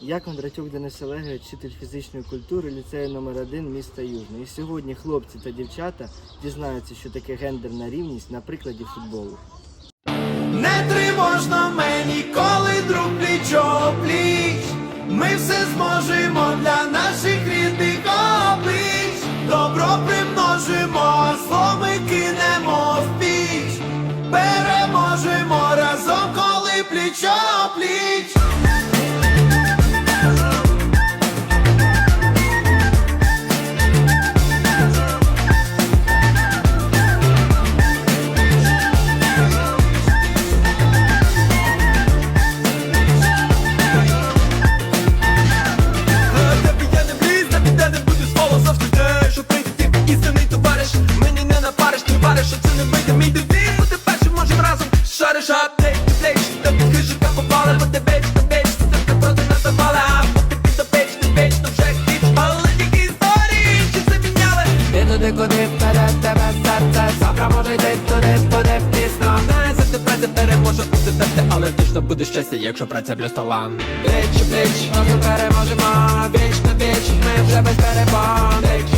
Я Кондратюк Денис Олегович, вчитель фізичної культури ліцею номер 1 міста Южне. І сьогодні хлопці та дівчата дізнаються, що таке гендерна рівність на прикладі футболу. Не тривожно мені, коли друг пліч пліч. Ми все зможемо для наших рідних облич. Добро примножимо, а зло ми кинемо в піч. Переможемо разом, коли пліч що це не вийде мій девіз Бути першим можем разом. Шариш аптек, плеч. Та під хижика попали, бо ти беч, та беч Ти проти нас а ти до печ, ти то вже хіч Але тільки історії, чи це міняли? Ти туди, куди вперед тебе серце? Завтра може йти туди, буде пізно. Знає, завжди праця переможе у тебе, але Точно буде щастя, якщо праця плюс талант Плеч, плеч, разом переможемо Віч на віч, ми вже без перебон Плеч, плеч,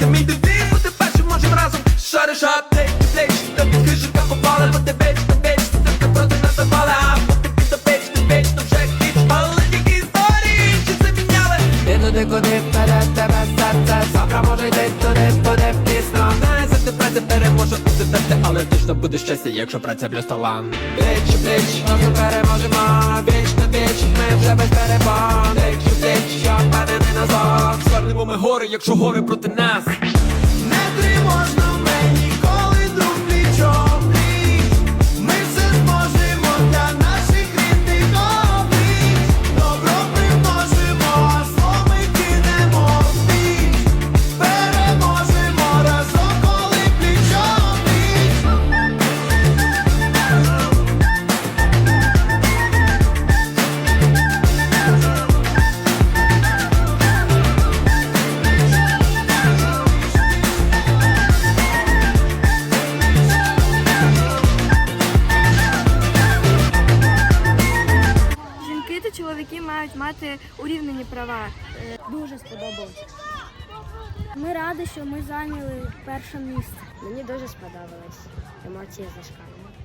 не вийде мій девіз Бути першим можем разом. Шариш аптек, плеч Та під хижика попали, бо ти беч, та беч Ти проти нас напали, а поки ти до печ, ти беч, то вже хіч Але тільки історії, чи це міняли? Ти туди, куди вперед тебе серце? Завтра може йти туди, буде пізно. Знає, завжди праця переможе у тебе, але Точно буде щастя, якщо праця плюс талант Плеч, плеч, разом переможемо Віч на віч, ми вже без перебон Плеч, плеч, я впевнений на ми гори, якщо гори проти нас мають мати урівнені права. Е, Дуже сподобалось. Ми раді, що ми зайняли перше місце. Мені дуже сподобалось. Емоції зашкалюють.